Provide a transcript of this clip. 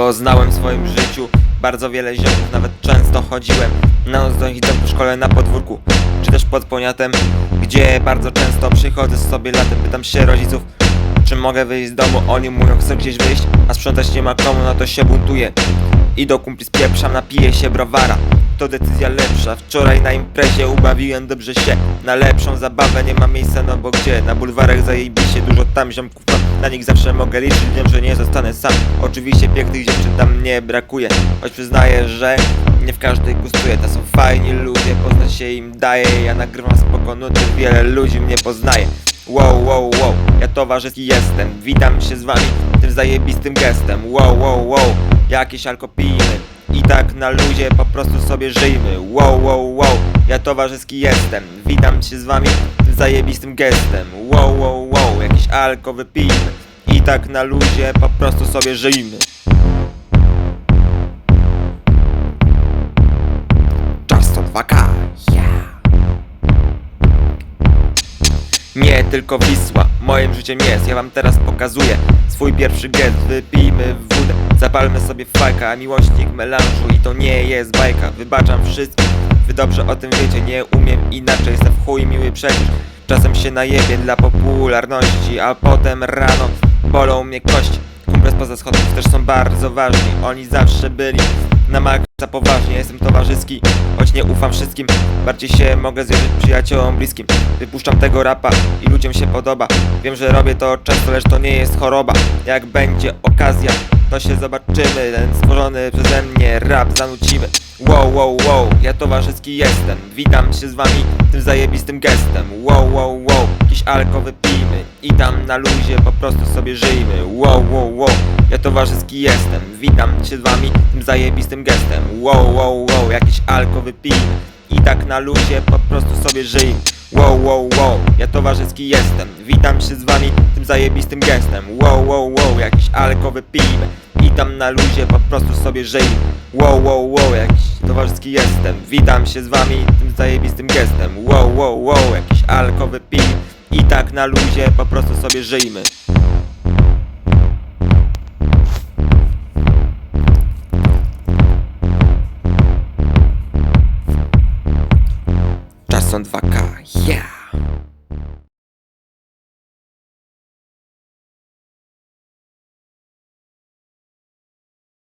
Poznałem w swoim życiu bardzo wiele ziomów, nawet często chodziłem na noc do nich w szkole na podwórku, czy też pod poniatem, gdzie bardzo często przychodzę sobie latem, pytam się rodziców, czy mogę wyjść z domu, oni mówią, chcę gdzieś wyjść, a sprzątać nie ma komu, no to się buntuję. I do kumpli spieprzam, napiję się browara To decyzja lepsza. Wczoraj na imprezie ubawiłem dobrze się Na lepszą zabawę. Nie ma miejsca, no bo gdzie? Na bulwarach zajebiście dużo tam ziomków Na nich zawsze mogę liczyć, wiem, że nie zostanę sam. Oczywiście pięknych dziewczyn tam nie brakuje Choć przyznaję, że nie w każdej gustuje To są fajni ludzie, poznać się im daje. Ja nagrywam spoko nuty, wiele ludzi mnie poznaje. Wow, wow, wow, ja towarzyski jestem. Witam się z wami tym zajebistym gestem. Wow, wow, wow, jakieś alko pijmy I tak na luzie po prostu sobie żyjmy. Wow, wow, wow, ja towarzyski jestem. Witam się z wami tym zajebistym gestem. Wow, wow, wow, jakieś alko wypijmy. I tak na luzie po prostu sobie żyjmy. To 2K, yeah. Nie tylko Wisła, moim życiem jest, ja wam teraz pokazuję Swój pierwszy gest, wypijmy wódę Zapalmy sobie fajka, miłośnik melanżu. I to nie jest bajka, wybaczam wszystkim. Wy dobrze o tym wiecie, nie umiem inaczej. Jestem w chuj miły przecież. Czasem się najebie dla popularności A potem rano bolą mnie kości. Kumple spoza schodów też są bardzo ważni. Oni zawsze byli na maksa poważnie Jestem towarzyski, choć nie ufam wszystkim. Bardziej się mogę zwierzyć przyjaciołom bliskim. Wypuszczam tego rapa i ludziom się podoba. Wiem, że robię to często, lecz to nie jest choroba. Jak będzie okazja, to się zobaczymy Ten stworzony przeze mnie rap zanucimy. Wow, wow, wow, ja towarzyski jestem. Witam się z wami tym zajebistym gestem. Wow, wow, wow, jakiś alko wypijmy I tam na luzie po prostu sobie żyjmy. Wow, wow, wow, ja towarzyski jestem. Witam się z wami tym zajebistym gestem. Wow, wow, wow, jakiś alko wypijmy I tak na luzie po prostu sobie żyjmy Wow, wow, wow, ja towarzyski jestem. Witam się z wami tym zajebistym gestem. Wow, wow, wow, jakiś alko wypijmy I tam na luzie po prostu sobie żyjmy. Wow, wow, wow, jakiś towarzyski jestem. Witam się z wami tym zajebistym gestem. Wow, wow, wow, jakiś alko wypijmy I tak na luzie po prostu sobie żyjmy Сон 2К. Yeah!